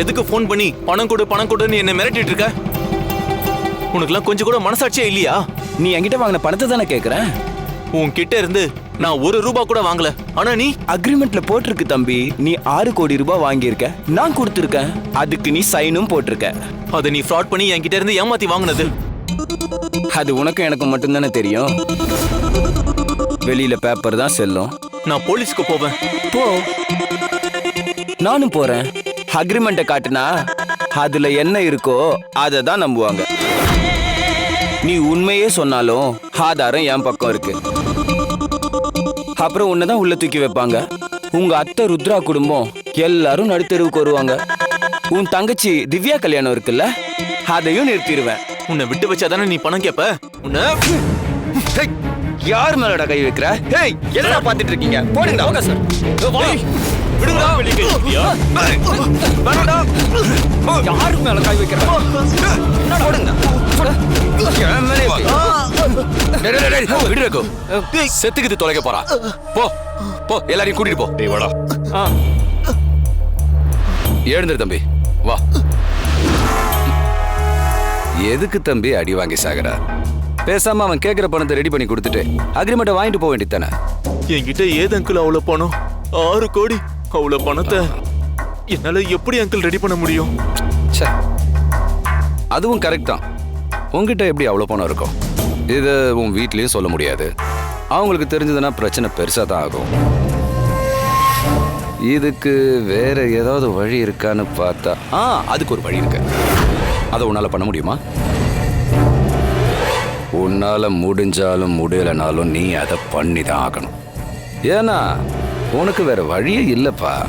எதுக்கு ஃபோன் பண்ணி பணம் கொடு பணம் கொடுன்னு என்ன மிரட்டிட்டு இருக்க? உனக்குலாம் கொஞ்சம் கூட மனசாட்சியே இல்லையா? நீ என்கிட்ட வாங்கின பணத்தை தானே கேக்குறேன் உன்கிட்ட இருந்து நான் ஒரு ரூபா கூட வாங்கல. ஆனா நீ? அக்ரிமெண்ட்ல போட்டிருக்கு தம்பி. நீ ஆறு கோடி ரூபாய் வாங்கியிருக்க. நான் கொடுத்துருக்கேன் அதுக்கு நீ சைனும் போட்டிருக்க. அதை நீ ஃப்ராட் பண்ணி என்கிட்ட இருந்து ஏமாத்தி வாங்குனது. அது உனக்கும் எனக்கும் மட்டும்தானே தெரியும்? வெளியில பேப்பர் தான் செல்லும். நான் போலீஸ்க்கு போவேன். போ. நானும் போறேன். அக்ரிமெண்ட்டை காட்டுனா அதுல என்ன இருக்கோ அதை தான் நம்புவாங்க. நீ உண்மையே சொன்னாலும் ஆதாரம் என் பக்கம் இருக்கு. அப்புறம் உன்னதான் உள்ள தூக்கி வைப்பாங்க. உங்க அத்தை ருத்ரா குடும்பம் எல்லாரும் நடுத்தெருவுக்கு வருவாங்க. உன் தங்கச்சி திவ்யா கல்யாணம் இருக்குல்ல அதையும் நிறுத்திடுவேன் உன்னை விட்டு வச்சாதானே நீ பணம் கேப்ப? உன்னை யார் மேலடா கை வைக்கிற? ஹேய் என்னடா பாத்துட்டு இருக்கீங்க? போடுங்கடா ஓகே சார் விடுங்கடா. வேணாம்டா. யாரு மேல கை வைக்கிற? போடுங்க. என் மேலே எப்படி? டேய், டேய், டேய், டேய், விடு ரகு. செத்துக்கிட்டு தொலைக்க போறா. போ. போ. எல்லாரையும் கூட்டிட்டு போ. நீ வாடா. ஆ, எழுந்துரு தம்பி. வா. எதுக்கு தம்பி அடி வாங்கி சாகுற? பேசாம அவன் கேக்குற பணத்தை ரெடி பண்ணி கொடுத்துட்டு அக்ரிமெண்ட்டை வாங்கிட்டு போக வேண்டியதானே என்கிட்ட ஏது அங்கிள் அவ்வளவு பணம்? ஆறு கோடி. அவ்வளவு பணத்தை என்னால எப்படி அங்கிள் ரெடி பண்ண முடியும்? ச்சே. அதுவும் கரெக்ட் தான். உங்ககிட்ட எப்படி அவ்வளோ பணம் இருக்கும் இது உன் வீட்லேயும் சொல்ல முடியாது. அவங்களுக்கு தெரிஞ்சதுன்னா பிரச்சனை பெருசாக தான் ஆகும். இதுக்கு வேற ஏதாவது வழி இருக்கான்னு பார்த்தா ஆ அதுக்கு ஒரு வழி இருக்கு. அதை உன்னால் பண்ண முடியுமா? உன்னால் முடிஞ்சாலும் முடியலைனாலும் நீ அதை பண்ணி தான் ஆகணும். ஏன்னா உனக்கு வேற வழியே இல்லப்பா.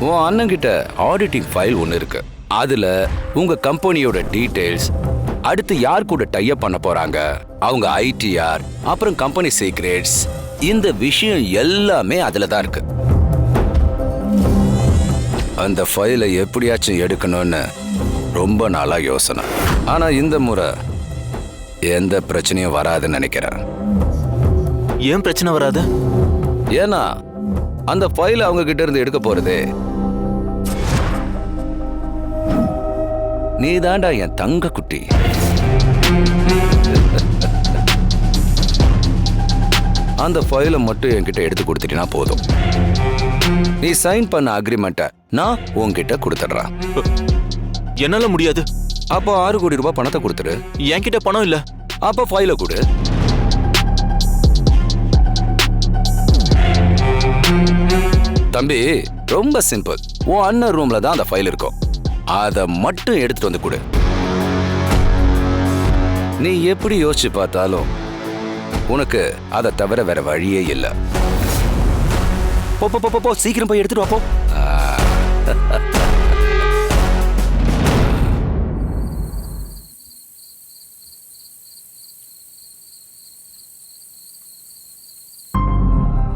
உன் அண்ணங்கிட்ட ஆடிட்டிங் ஃபைல் ஒன்று இருக்கு. அதுல உங்க கம்பெனியோட டீடைல்ஸ் அடுத்து யார் கூட டைப் பண்ண போறாங்க அவங்க ஐடிஆர் அப்புறம் கம்பெனி சீக்ரெட்ஸ் இந்த விஷயம் எல்லாமே அதுல தான் இருக்கு. அந்த ஃபைலை எப்படியாச்சும் எடுக்கணும்னு ரொம்ப நாளா யோசனை. ஆனா இந்த முறை எந்த பிரச்சனையும் வராதுன்னு நினைக்கிறேன். ஏன் பிரச்சனை வராது? ஏன்னா அந்த ஃபைல் அவங்க கிட்ட இருந்து எடுக்க போறதே. நீதாண்டா என் தங்க குட்டி. அந்த ஃபைலை மட்டும் என்கிட்ட எடுத்து கொடுத்துட்டீங்கன்னா போதும். நீ சைன் பண்ண அக்ரிமெண்ட்டை நான் உன்கிட்ட கொடுத்துட்றேன். என்னால முடியாது. அப்போ ஆறு கோடி ரூபாய் பணத்தை கொடுத்துரு என்கிட்ட பணம் இல்ல. அப்போ ஃபைலை கொடு. தம்பி ரொம்ப சிம்பிள் உன் அண்ணன் ரூம்ல தான் அந்த ஃபைல் இருக்கும். அதை மட்டும் எடுத்துட்டு வந்து கொடு. நீ எப்படி யோசிச்சு பார்த்தாலும் உனக்கு அதை தவிர வேற வழியே இல்லை. போ போ, போ போ, சீக்கிரம் போய் எடுத்துட்டு வா போ.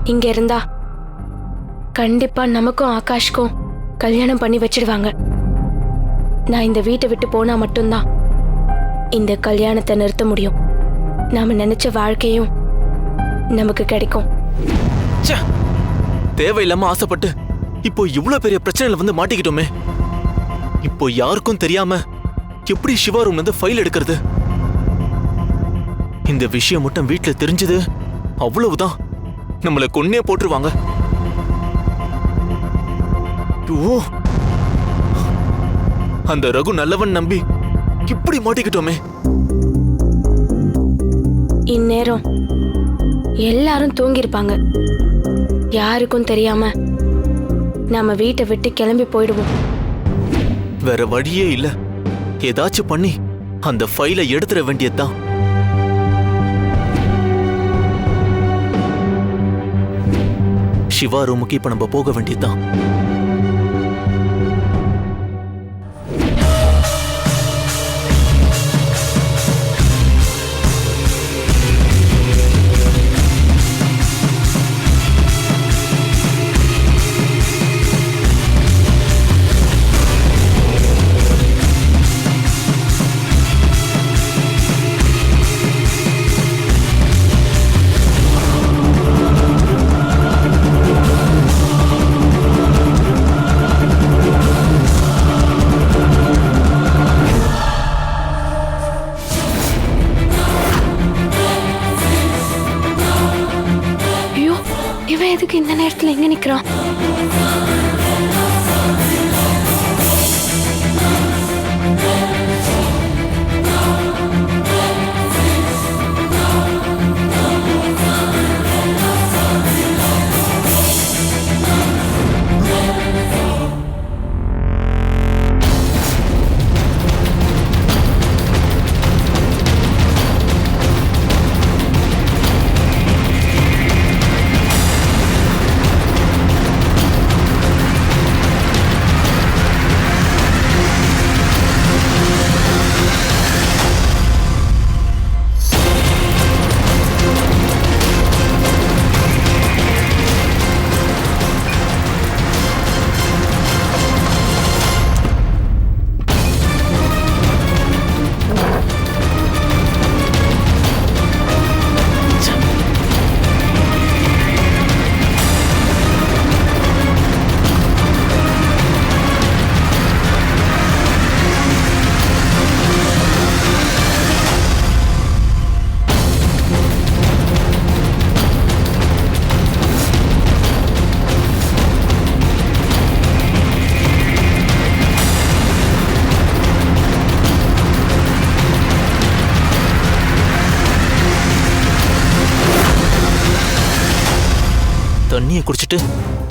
இங்க இருந்தா. கண்டிப்பா நமக்கும் ஆகாஷ்க்கும் கல்யாணம் பண்ணி வச்சிடுவாங்க. நான் இந்த வீட்டை விட்டு போனா மட்டும்தான் இந்த கல்யாணத்தை நிறுத்த முடியும். நாம நினைச்ச வாழ்க்கையும் நமக்கு கிடைக்கும். தேவையில்லாம ஆசைப்பட்டு இப்போ இவ்ளோ பெரிய பிரச்சனையில வந்து மாட்டிக்கிட்டோமே. இப்போ யாருக்கும் தெரியாம எப்படி சிவா ரூம்ல இருந்து ஃபைல் எடுக்கிறது? இந்த விஷயம் மட்டும் வீட்டுல தெரிஞ்சது அவ்வளவுதான். நம்மளை கொன்னே போட்டுருவாங்க. ஐயோ. அந்த ரகு நல்லவன் நம்பி இப்படி மாட்டிக்கிட்டோமே. இந்நேரம் எல்லாரும் தூங்கியிருப்பாங்க. யாருக்கும் தெரியாம நாம வீட்டை விட்டு கிளம்பி போயிடுவோம். வேற வழியே இல்ல. ஏதாச்சும் பண்ணி அந்த ஃபைலை எடுத்துட வேண்டியதுதான். சிவா ரூமுக்கு இப்ப நம்ம போக வேண்டியதுதான். நேரத்துல எங்க நிக்கிறான்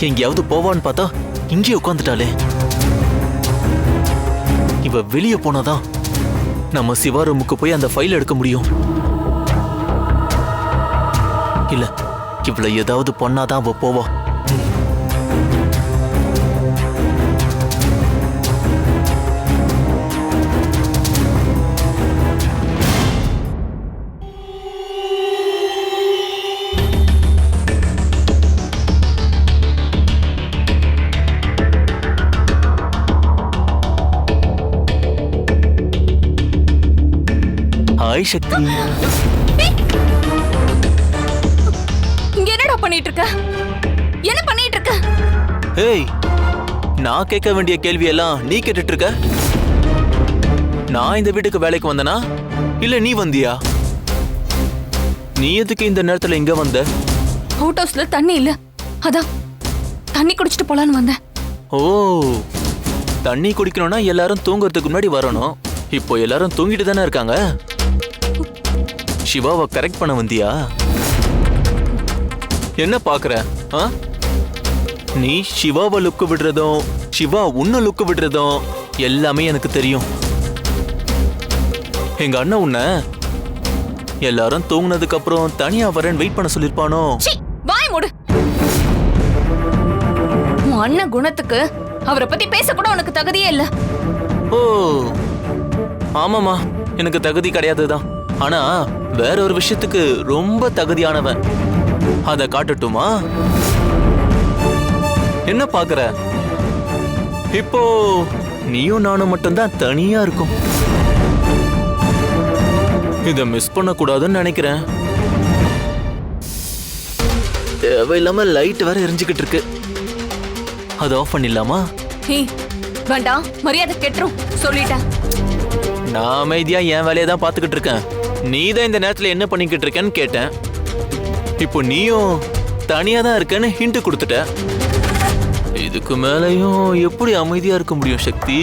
எங்கேயாவது போவான்னு பார்த்தா இங்கேயே உட்காந்துட்டாளே இவ வெளியே போனாதான் நம்ம சிவா ரூமுக்கு போய் அந்த ஃபைல் எடுக்க முடியும். இல்ல இவள ஏதாவது பண்ணாதான் அவ போவா. ஹாய் சக்தி. இங்க என்னடா பண்ணிட்டு இருக்க என்ன பண்ணிட்டு இருக்க ஏய் நான் கேட்க வேண்டிய கேள்வி எல்லாம் நீ கேட்டுட்டு இருக்க நான் இந்த வீட்டுக்கு வேலைக்கு வந்தனா? இல்ல நீ வந்தியா? நீ எதுக்கு இந்த நேரத்துல இங்க வந்த? அவுட் ஹவுஸ்ல தண்ணி இல்ல. அதான் தண்ணி குடிச்சிட்டு போலான்னு வந்தேன். ஓ தண்ணி குடிக்கணும்னா எல்லாரும் தூங்குறதுக்கு முன்னாடி வரணும். இப்போ எல்லாரும் தூங்கிட்டு தானே இருக்காங்க? சிவாவை கரெக்ட் பண்ண வந்தியா? என்ன பாக்குற ஆ? நீ சிவாவை லுக்கு விடுறதும் சிவா உன்னை லுக்கு விடுறதும் எல்லாமே எனக்கு தெரியும். எங்க அண்ணன் உன்னை எல்லாரும் தூங்குனதுக்கு அப்புறம் தனியா வரேன் வெயிட் பண்ண சொல்லிருப்பானோ வாய் மூடு. உன் அண்ணன் குணத்துக்கு அவரை பத்தி பேச கூட உனக்கு தகுதியே இல்ல. ஓ ஆமாமா எனக்கு தகுதி கிடையாதுதான். ஆனா வேற ஒரு விஷயத்துக்கு ரொம்ப தகுதியானவன். அத காட்டட்டுமா? என்ன பாக்குற? இப்போ நீயும் நானும் மட்டும்தான் தனியா இருக்கும். இத மிஸ் பண்ண கூடாதுன்னு நினைக்கிறேன். தேவையில்லாம லைட் வேற எரிஞ்சுக்கிட்டு இருக்கு. அதை ஆஃப் பண்ணிடலாமா? ஹே வேண்டாம் மரியாதை கெட்டுரும் சொல்லிட்டேன். நான் அமைதியா என் வேலையை தான் பார்த்துக்கிட்டு இருக்கேன். நீ தான் இந்த நேரத்தில் என்ன பண்ணிக்கிட்டு இருக்கேன்னு கேட்டேன். இப்போ நீயும் தனியாக தான் இருக்கேன்னு ஹிண்ட் கொடுத்துட்ட. இதுக்கு மேலேயும் எப்படி அமைதியாக இருக்க முடியும் சக்தி?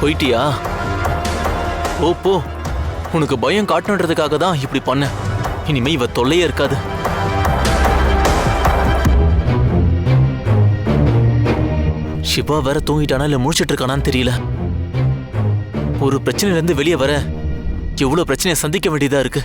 போயிட்டியா? ஓ போ. உனக்கு பயம் காட்டணுன்றதுக்காக தான் இப்படி பண்ணேன். இனிமே இவ தொல்லையே இருக்காது. சிவா வேற தூங்கிட்டானா இல்ல முடிச்சிட்டு இருக்கானான்னு தெரியல. ஒரு பிரச்சனையில இருந்து வெளியே வர எவ்வளவு பிரச்சனையை சந்திக்க வேண்டியதா இருக்கு.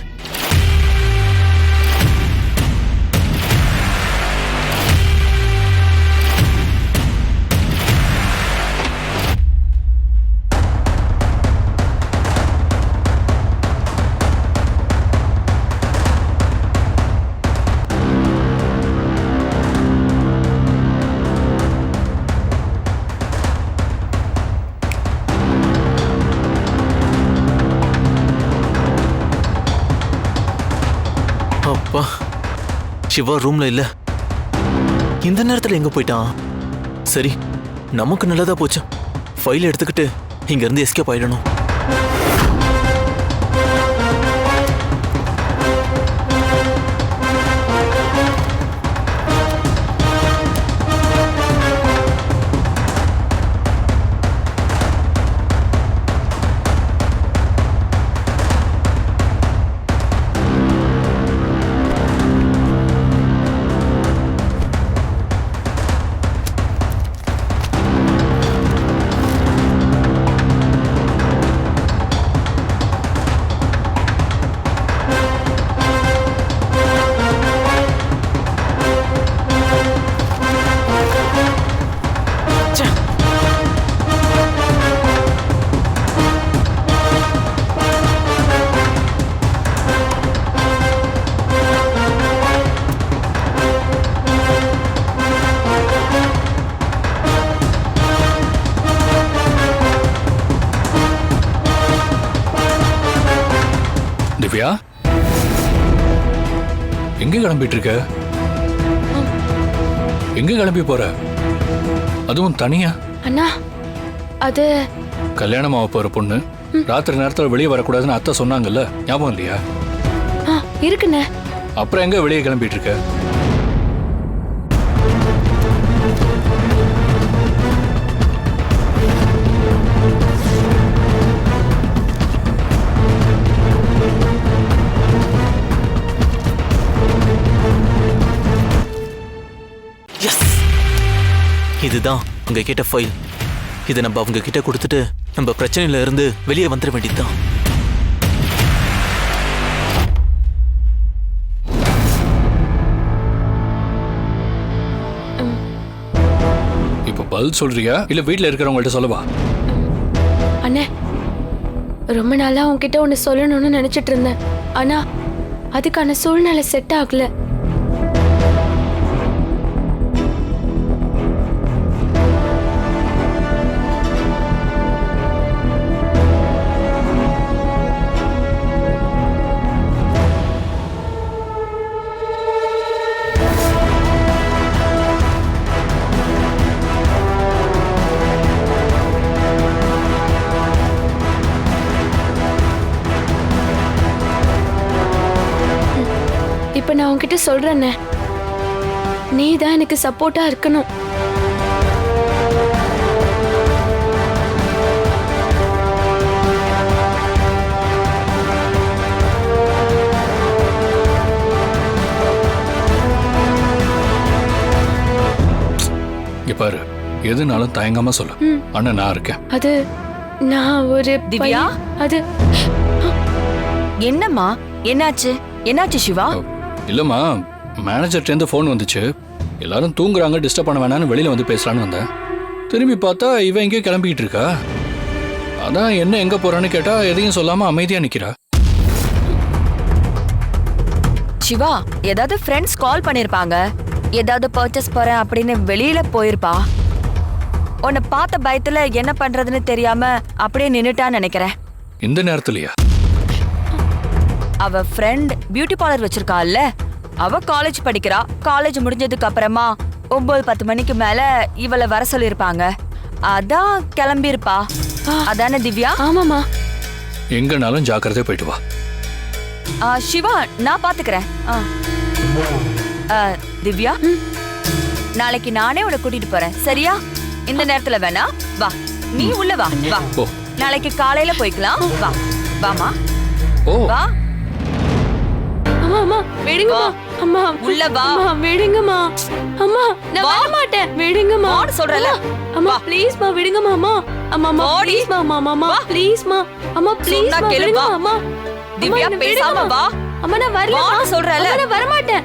சிவா ரூம்ல இல்ல. இந்த நேரத்துல எங்க போயிட்டான்? சரி நமக்கு நல்லதா போச்சு. ஃபைல் எடுத்துக்கிட்டு இங்க இருந்து எஸ்கேப் ஆயிடணும். எங்க கிளம்பிட்டு இருக்க எங்க கிளம்பி போற? அதுவும் தனியா? அண்ணா அது கல்யாணம் ஆக போற பொண்ணு. ராத்திரி நேரத்துல வெளியே வரக்கூடாதுன்னு அத்தை சொன்னாங்கல்ல ஞாபகம் இல்லையா? ஆ இருக்குண்ணே. அப்புறம் எங்க வெளியே கிளம்பிட்டு இருக்க இதுதான் உங்க கிட்ட ஃபைல் இதை நம்ம அவங்க கிட்ட கொடுத்துட்டு நம்ம பிரச்சனையில இருந்து வெளியே வந்துட வேண்டியதுதான். இப்ப பதில் சொல்றியா? இல்ல வீட்ல இருக்கிறவங்கள்ட்ட சொல்லவா? அண்ணே ரொம்ப நாளா உன்கிட்ட ஒன்று சொல்லணும்னு நினைச்சிட்டு இருந்தேன். ஆனா அதுக்கான சூழ்நிலை செட் ஆகல. நான் உன்கிட்ட சொல்றேண்ணே நீ தான் எனக்கு சப்போர்ட்டா இருக்கணும். இங்க பாரு எதுனாலும் தயங்காம சொல்லு. அண்ணன் நான் இருக்கேன். அது நான் ஒரு திவ்யா? அது என்னம்மா? என்னாச்சு? என்னாச்சு சிவா? இல்லம்மா மேனேஜர்ட்ட இருந்து ஃபோன் வந்துச்சு. எல்லாரும் தூங்குறாங்க டிஸ்டர்ப் பண்ண வேணாம்னு வெளியில வந்து பேசலான்னு வந்தேன். திரும்பி பார்த்தா இவன் எங்கேயோ கிளம்பிக்கிட்டு இருக்கா? அதான் என்ன எங்க போறான்னு கேட்டா எதையும் சொல்லாம அமைதியா நிக்கிறா. சிவா ஏதாவது ஃப்ரெண்ட்ஸ் கால் பண்ணிருப்பாங்க. ஏதாவது பர்ச்சேஸ் போறேன் அப்படின்னு வெளியில போயிருப்பா. உன்னை பார்த்த பயத்துல என்ன பண்றதுன்னு தெரியாம அப்படியே நின்னுட்டான்னு நினைக்கிறேன். இந்த நேரத்துலயா? அவ ஃப்ரெண்ட் பியூட்டி பார்லர் வச்சிருக்கால்ல அவ காலேஜ் படிக்கிறா. காலேஜ் முடிஞ்சதுக்கு அப்புறமா ஒன்பது பத்து மணிக்கு மேல இவளை வர சொல்லிருப்பாங்க அதான் கிளம்பியிருப்பா. அதானே திவ்யா? ஆமாமா எங்கனாலும் ஜாக்கிரதையா போயிட்டு வா. சிவா நான் பாத்துக்கிறேன். ஆ. ஆ, திவ்யா? நாளைக்கு நானே உன்னை கூட்டிட்டு போறேன். சரியா? இந்த நேரத்துல வேணா வா. நீ உள்ள வா. வா. நாளைக்கு காலையில போய்க்கலாம். வா. வாமா ஓ. வா. அம்மா அம்மா விடுங்கம்மா அம்மா உள்ள வா. அம்மா விடுங்கம்மா அம்மா நான் வா. வர மாட்டேன் விடுங்கம்மா வான்னு சொல்றேன்ல. அம்மா வா. ப்ளீஸ் மா விடுங்கம்மா அம்மா அம்மா அம்மா. ப்ளீஸ் மா அம்மா அம்மா வா. ப்ளீஸ் மா அம்மா ப்ளீஸ் மா விடுங்கம்மா வா. அம்மா திவ்யா, பேசாம. வா. அம்மா நான் வரல வான்னு சொல்றேன்ல. நான் வர மாட்டேன்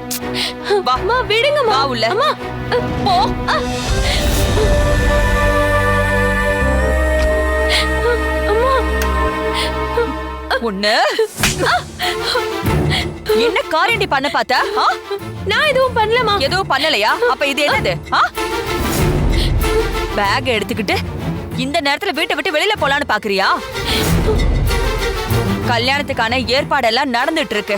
வா. அம்மா விடுங்கம்மா வா உள்ள. அம்மா போ அம்மா உன்ன என்ன காரியண்டி பண்ண பார்த்த? நான் எதுவும் பண்ணலமா எதுவும் பண்ணலையா? அப்ப இது என்னது? பேக் எடுத்துக்கிட்டு இந்த நேரத்துல வீட்டை விட்டு வெளியில போலான்னு பாக்குறியா? கல்யாணத்துக்கான ஏற்பாடெல்லாம் நடந்துட்டு இருக்கு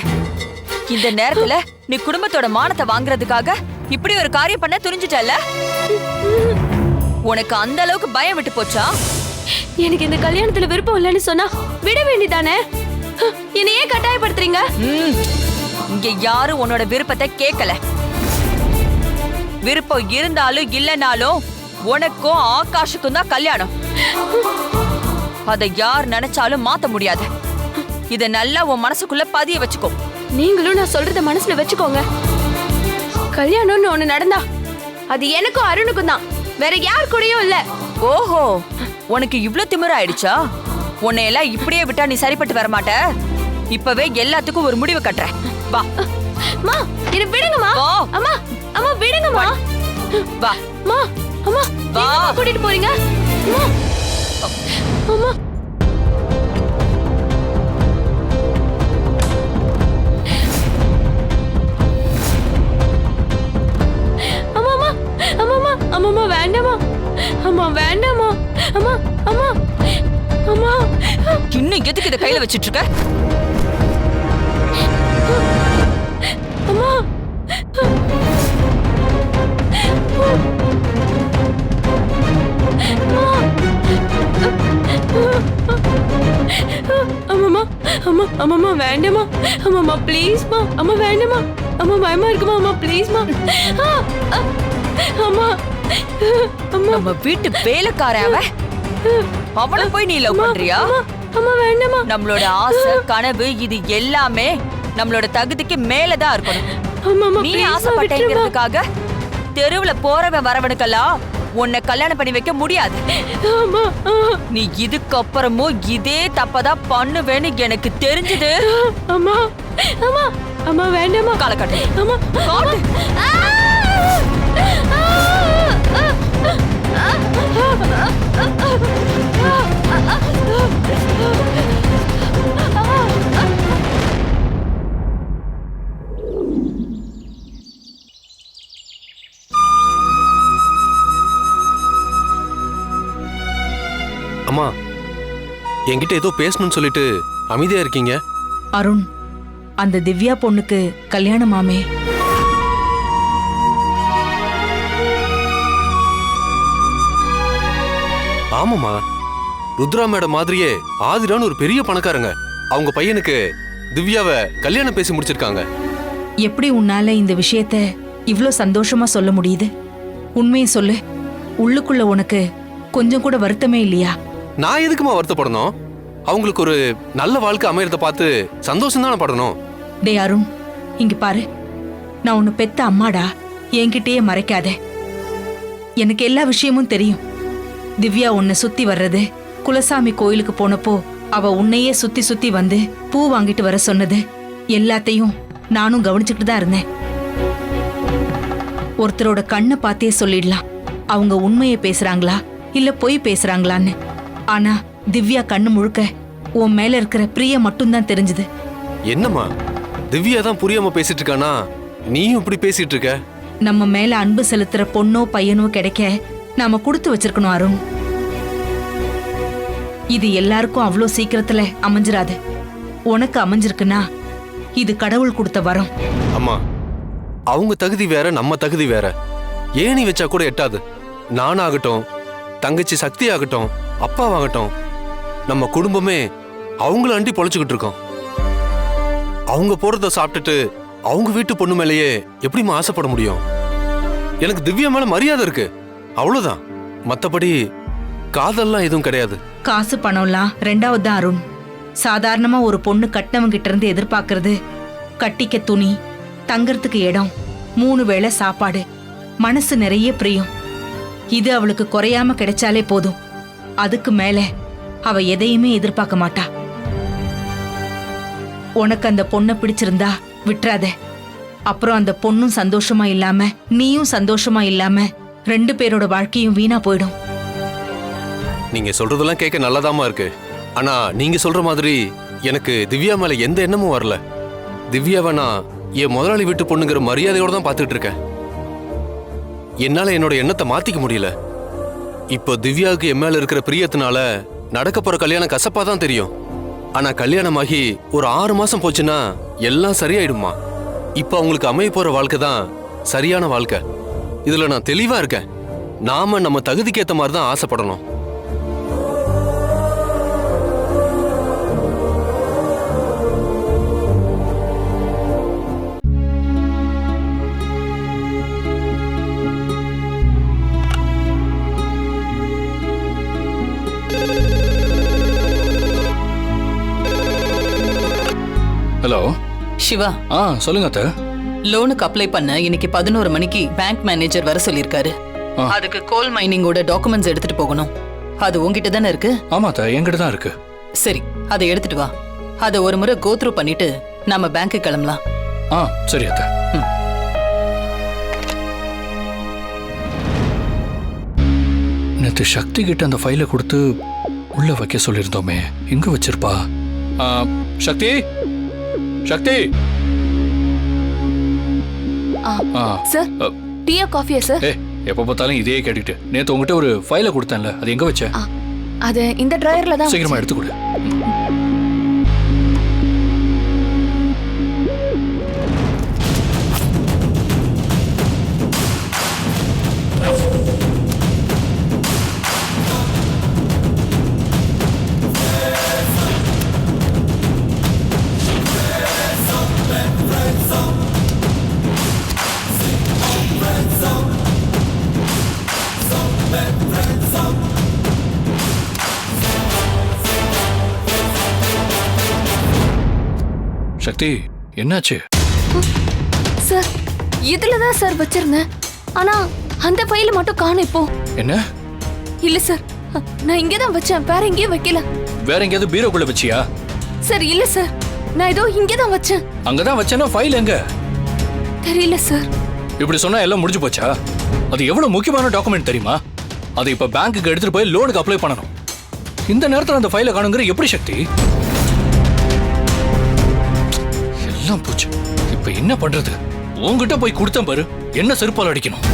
இந்த நேரத்துல நீ குடும்பத்தோட மானத்தை வாங்குறதுக்காக இப்படி ஒரு காரியம் பண்ண துணிஞ்சிட்டல உனக்கு அந்த அளவுக்கு பயம் விட்டு போச்சா? எனக்கு இந்த கல்யாணத்துல விருப்பம் இல்லைன்னு சொன்னா விட வேண்டியதானே? என்னை ஏன் கட்டாயப்படுத்துறீங்க? இங்க யாரும் உன்னோட விருப்பத்தை கேட்கல விருப்பம் இருந்தாலும் இல்லைனாலும் உனக்கும் ஆகாஷுக்கும் தான் கல்யாணம். அதை யார் நினைச்சாலும் மாத்த முடியாது. இத நல்லா உன் மனசுக்குள்ள பதிய வச்சுக்கோ. நீங்களும் நான் சொல்றத மனசுல வச்சுக்கோங்க. கல்யாணம்னு ஒண்ணு நடந்தா அது எனக்கும் அருணுக்கும் தான். வேற யார் கூடயும் இல்ல. ஓஹோ உனக்கு இவ்ளோ திமிர ஆயிடுச்சா? உன்னை எல்லாம் இப்படியே விட்டா நீ சரிப்பட்டு வர மாட்ட இப்பவே எல்லாத்துக்கும் ஒரு முடிவு கட்டுறேன் வா. மா என்ன விடுங்கம்மா. அம்மா அம்மா விடுங்கம்மா. வா. மா அம்மா வா. கூட்டிட்டு போறீங்க? அம்மா. அம்மா. அம்மா வேண்டாமா அம்மா வேண்டாமா அம்மா அம்மா அம்மா. இன்னும் எதுக்கு இதை கையில வச்சிட்டு இருக்க? அம்மாமா அம்மா அம்மாமா வேண்டாமா அம்மாமா ப்ளீஸ்மா அம்மா வேண்டாமா அம்மா பயமா இருக்குமா அம்மா ப்ளீஸ்மா அம்மா. அம்மா. நம்ம வீட்டு வேலைக்காரன் அவன். அவனை போய் நீ லவ் பண்றியா? அம்மா வேண்டாமா நம்மளோட ஆசை கனவு இது எல்லாமே நம்மளோட தகுதிக்கு மேலதான் இருக்கணும். அம்மாமா நீ ஆசைப்பட்டேங்கிறதுக்காக தெருவுல போறவன் வரவனுக்கெல்லாம் உன்னை கல்யாணம் பண்ணி வைக்க முடியாது நீ இதுக்கப்புறமும் இதே தப்பதான் பண்ணுவேன்னு எனக்கு தெரிஞ்சது அம்மா அம்மா அம்மா வேண்டாமா காலக்கட்டு அம்மா காட்டு. அம்மா என்கிட்ட ஏதோ பேசணும்னு சொல்லிட்டு அமைதியா இருக்கீங்க? அருண் அந்த திவ்யா பொண்ணுக்கு கல்யாணமாமே ஆமாம்மா. ருத்ரா மேடம் மாதிரியே ஆதிரான்னு ஒரு பெரிய பணக்காரங்க. அவங்க பையனுக்கு திவ்யாவை கல்யாணம் பேசி முடிச்சிருக்காங்க. எப்படி உன்னால இந்த விஷயத்த இவ்ளோ சந்தோஷமா சொல்ல முடியுது? உண்மையை சொல்லு. உள்ளுக்குள்ள உனக்கு கொஞ்சம் கூட வருத்தமே இல்லையா? நான் எதுக்குமா வருத்தப்படணும்? அவங்களுக்கு ஒரு நல்ல வாழ்க்கை அமையறத பார்த்து சந்தோஷம் தானே படணும்? டே அருண் இங்க பாரு. நான் உன்னை பெத்த அம்மாடா. என்கிட்டயே மறைக்காத. எனக்கு எல்லா விஷயமும் தெரியும். திவ்யா உன்னை சுத்தி வர்றது குலசாமி கோயிலுக்கு போனப்போ அவ உன்னையே சுத்தி சுத்தி வந்து பூ வாங்கிட்டு வர சொன்னது எல்லாத்தையும் நானும் கவனிச்சுக்கிட்டு தான் இருந்தேன். ஒருத்தரோட கண்ணை பார்த்தே சொல்லிடலாம். அவங்க உண்மையை பேசுறாங்களா? இல்ல பொய் பேசுறாங்களான்னு. ஆனா திவ்யா கண்ணு முழுக்க உன் மேல இருக்கிற பிரிய மட்டும்தான் தெரிஞ்சது. என்னம்மா? திவ்யா தான் புரியாம பேசிட்டு இருக்கானா நீயும் இப்படி பேசிட்டு இருக்க நம்ம மேல அன்பு செலுத்துற பொண்ணோ பையனோ கிடைக்க நாம கொடுத்து வச்சிருக்கணும் அருண். இது எல்லாருக்கும் அவ்வளோ சீக்கிரத்துல அமைஞ்சிராது. உனக்கு அமைஞ்சிருக்குன்னா இது கடவுள் கொடுத்த வரம். அம்மா அவங்க தகுதி வேற நம்ம தகுதி வேற. ஏணி வச்சா கூட எட்டாது. நானாகட்டும் தங்கச்சி சக்தி ஆகட்டும் அப்பாவாகட்டும். நம்ம குடும்பமே அவங்கள அண்டி பொழைச்சுக்கிட்டு இருக்கோம். அவங்க போறத சாப்பிட்டுட்டு அவங்க வீட்டு பொண்ணு மேலேயே எப்படிமா ஆசைப்பட முடியும்? எனக்கு திவ்யா மேல மரியாதை இருக்கு. அவ்வளவுதான். மத்தபடி காதல்லாம் எதுவும் கிடையாது. காசு பணம்லாம் ரெண்டாவது தான் அருண். சாதாரணமா ஒரு பொண்ணு கட்டினவங்க கிட்ட இருந்து எதிர்பார்க்கறது கட்டிக்க துணி தங்கறதுக்கு இடம் மூணு வேளை சாப்பாடு மனசு நிறைய பிரியம். இது அவளுக்கு குறையாம கிடைச்சாலே போதும். அதுக்கு மேல அவ எதையுமே எதிர்பார்க்க மாட்டா. உனக்கு அந்த பொண்ணை பிடிச்சிருந்தா விட்டுறாத. அப்புறம் அந்த பொண்ணும் சந்தோஷமா இல்லாம நீயும் சந்தோஷமா இல்லாம ரெண்டு பேரோட வாழ்க்கையும் வீணா போயிடும். நீங்க சொல்றதெல்லாம் கேட்க நல்லதாமா இருக்கு. ஆனா நீங்க சொல்ற மாதிரி எனக்கு திவ்யா மேல எந்த எண்ணமும் வரல. திவ்யாவை நான் என் முதலாளி வீட்டு பொண்ணுங்கிற மரியாதையோட தான் பார்த்துட்டு இருக்கேன். என்னால என்னோட எண்ணத்தை மாத்திக்க முடியல. இப்போ திவ்யாவுக்கு என் மேல இருக்கிற பிரியத்தினால நடக்க போற கல்யாணம் கசப்பா தான் தெரியும். ஆனா கல்யாணமாகி ஒரு ஆறு மாசம் போச்சுன்னா எல்லாம் சரியாயிடுமா? இப்போ அவங்களுக்கு அமைய போற வாழ்க்கை தான் சரியான வாழ்க்கை. இதுல நான் தெளிவா இருக்கேன். நாம நம்ம தகுதிக்கு மாதிரி தான் ஆசைப்படணும். ஹலோ சிவா. ஆ சொல்லுங்க அத்தை. லோனுக்கு அப்ளை பண்ண இன்னைக்கு பதினோரு மணிக்கு பேங்க் மேனேஜர் வர சொல்லியிருக்காரு. ஆ. அதுக்கு கோல் மைனிங்கோட டாக்குமெண்ட்ஸ் எடுத்துட்டு போகணும். அது உங்ககிட்ட தானே இருக்கு? ஆமா அத்தை என்கிட்ட தான் இருக்கு. சரி அதை எடுத்துட்டு வா. அதை ஒரு முறை கோத்ரூ பண்ணிட்டு நம்ம பேங்க்கு கிளம்பலாம். ஆ சரி அத்தை. நேற்று சக்தி கிட்ட அந்த ஃபைலை கொடுத்து உள்ள வைக்க சொல்லியிருந்தோமே எங்க வச்சிருப்பா? ஆ, சக்தி? சக்தி! சார் டீயா காஃபியா சார் ஏ எப்ப பார்த்தாலும் இதையே கேட்டுக்கிட்டு. நேத்து உங்ககிட்ட ஒரு ஃபைலை கொடுத்தேன்ல அது எங்க வச்ச? அது இந்த டிராயர்ல தான் சீக்கிரமா எடுத்து கொடு. சக்தி என்னாச்சு? சார் இதுல தான் சார் வச்சிருந்தேன். ஆனா அந்த ஃபைல மட்டும் காணும் இப்போ. என்ன? இல்ல சார் நான் இங்கே தான் வச்சேன் வேற எங்கேயும் வைக்கல. வேற எங்கேயாவது பீரோக்குள்ள வச்சியா? சார் இல்ல சார் நான் ஏதோ இங்கே தான் வச்சேன். அங்கதான் வச்சேன்னா ஃபைல் எங்க? தெரியல சார். இப்படி சொன்னா எல்லாம் முடிஞ்சு போச்சா? அது எவ்வளவு முக்கியமான டாக்குமெண்ட் தெரியுமா? அதை இப்ப பேங்க்குக்கு எடுத்துட்டு போய் லோனுக்கு அப்ளை பண்ணணும். இந்த நேரத்துல அந்த ஃபைலை காணுங்கிற எப்படி சக்தி? எல்லாம் போச்சு. இப்ப என்ன பண்றது? உன்கிட்ட போய் கொடுத்தேன் பாரு. என்ன செருப்பால் அடிக்கணும்?